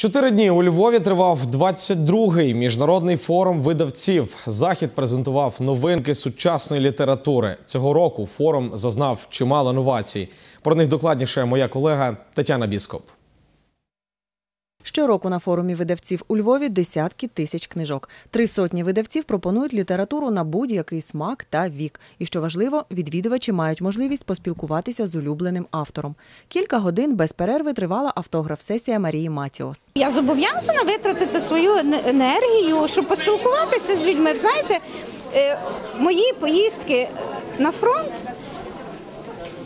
Чотири дні у Львові тривав 22-й міжнародний форум видавців. Захід презентував новинки сучасної літератури. Цього року форум зазнав чимало новацій. Про них докладніше моя колега Тетяна Біскоп. Щороку на форумі видавців у Львові десятки тисяч книжок. Три сотні видавців пропонують літературу на будь-який смак та вік. І що важливо, відвідувачі мають можливість поспілкуватися з улюбленим автором. Кілька годин без перерви тривала автограф-сесія Марії Матіос. Я зобов'язана витратити свою енергію, щоб поспілкуватися з людьми. Знаєте, е, мої поїздки на фронт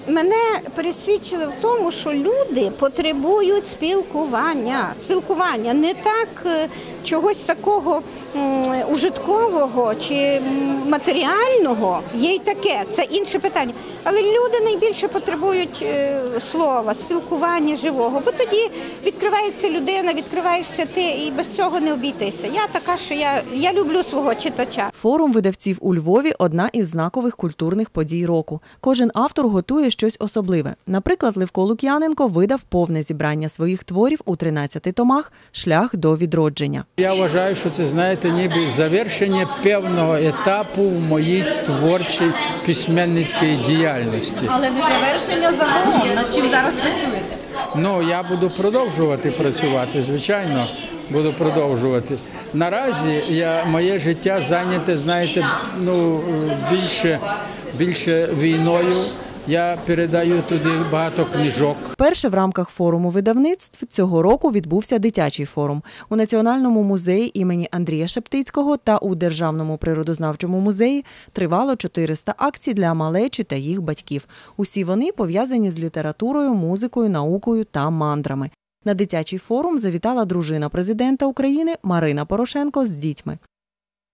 мене пересвідчили в тому, що люди потребують спілкування. Спілкування не так е, чогось такого ужиткового чи матеріального. Є й таке, це інше питання. Але люди найбільше потребують е, слова, спілкування живого, бо тоді відкривається людина, відкриваєшся ти, і без цього не обійтися. Я така, що я, я люблю свого читача. Форум видавців у Львові одна із знакових культурних подій року. Кожен автор готує щось особливе. Наприклад, Левко Лук'яненко видав повне зібрання своїх творів у 13 томах Шлях до відродження. Я вважаю, що це знаєте, ніби завершення певного етапу в моїй творчій письменницькій діяльності. Але не завершення загалом. Над чим зараз працюєте? Ну я буду продовжувати працювати, звичайно, буду продовжувати. Наразі я моє життя зайняте, знаєте, ну більше, більше війною. Я передаю туди багато книжок. Перше в рамках форуму видавництв цього року відбувся дитячий форум у Національному музеї імені Андрія Шептицького та у Державному природознавчому музеї тривало 400 акцій для малечі та їх батьків. Усі вони пов'язані з літературою, музикою, наукою та мандрами. На дитячий форум завітала дружина президента України Марина Порошенко з дітьми.